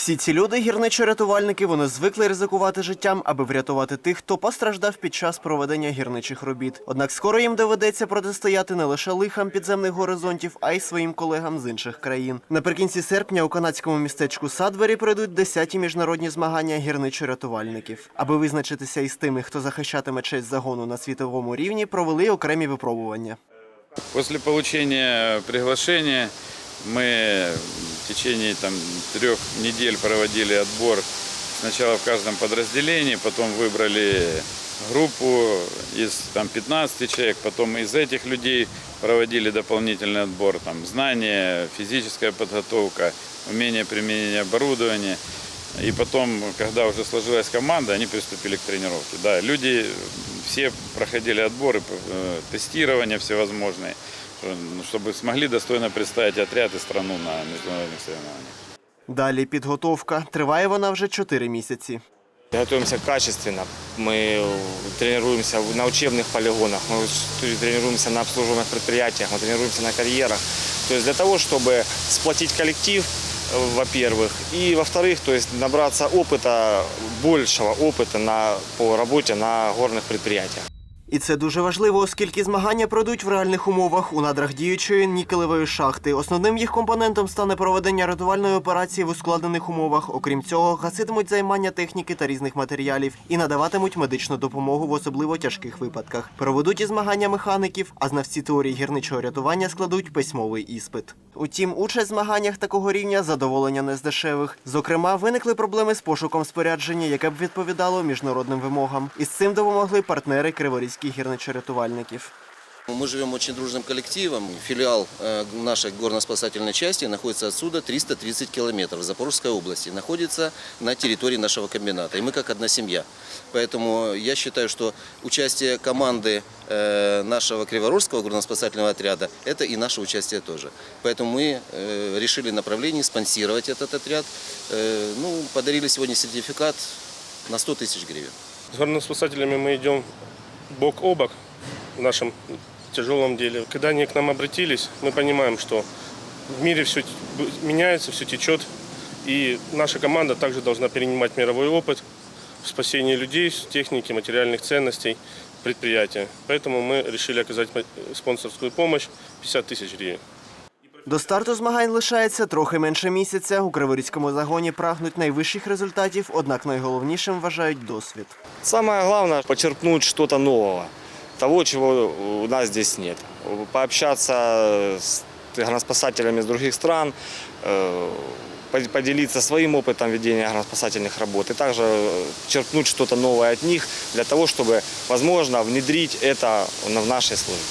Всі ці люди гірничо-рятувальники, вони звикли ризикувати життям, аби врятувати тих, хто постраждав під час проведення гірничих робіт. Однак скоро їм доведеться протистояти не лише лихам підземних горизонтів, а й своїм колегам з інших країн. Наприкінці серпня у канадському містечку Садвері пройдуть 10-ті міжнародні змагання гірничо-рятувальників. Аби визначитися із тими, хто захищатиме честь загону на світовому рівні, провели окремі випробування. После получения приглашения мы в течение там, трех недель проводили отбор сначала в каждом подразделении, потом выбрали группу из там, 15 человек, потом из этих людей проводили дополнительный отбор, там, знания, физическая подготовка, умение применения оборудования. И потом, когда уже сложилась команда, они приступили к тренировке. Да, люди все проходили отборы, э, тестирования всевозможные, чтобы смогли достойно представить отряд и страну на международных соревнованиях. Далі підготовка. Триває вона вже 4 місяці. Готовимся качественно. Мы тренируемся на учебных полигонах, мы тренируемся на обслуживаемых предприятиях, мы тренируемся на карьерах. То есть для того, чтобы сплотить коллектив, э, во-первых, и во-вторых, то есть набраться опыта, большего опыта на, по работе на горных предприятиях. І це дуже важливо, оскільки змагання пройдуть в реальних умовах у надрах діючої нікелевої шахти. Основним їх компонентом стане проведення рятувальної операції в ускладнених умовах. Окрім цього, гаситимуть займання техніки та різних матеріалів і надаватимуть медичну допомогу в особливо тяжких випадках. Проведуть і змагання механіків, а знавці теорії гірничого рятування складуть письмовий іспит. Утім, участь в змаганнях такого рівня задоволення не з дешевих. Зокрема, виникли проблеми з пошуком спорядження, яке б відповідало міжнародним вимогам. І з цим допомогли партнери криворізьких гірничорятувальників. Мы живем очень дружным коллективом. Филиал э, нашей горно-спасательной части находится отсюда 330 километров, Запорожской области. Находится на территории нашего комбината. И мы как одна семья. Поэтому я считаю, что участие команды э, нашего Криворожского горно-спасательного отряда – это и наше участие тоже. Поэтому мы э, решили направление спонсировать этот отряд. Э, Ну, подарили сегодня сертификат на 100 тысяч гривен. С горноспасателями мы идем бок о бок в нашем тяжелом деле. Когда они к нам обратились, мы понимаем, что в мире все меняется, все течет, и наша команда также должна перенимать мировой опыт в спасении людей, техники, материальных ценностей, предприятия. Поэтому мы решили оказать спонсорскую помощь 50 тысяч гривен. До старту змагань лишається трохи менше місяця. У Криворізькому загоні прагнуть найвищих результатів, однак найголовнішим вважають досвід. Самое главное – почерпнуть что-то нового, того, чего у нас здесь нет. Пообщаться с горноспасателями из других стран, э, по- поделиться своим опытом ведения горноспасательных работ и также э, черпнуть что-то новое от них для того, чтобы, возможно, внедрить это в нашей службе.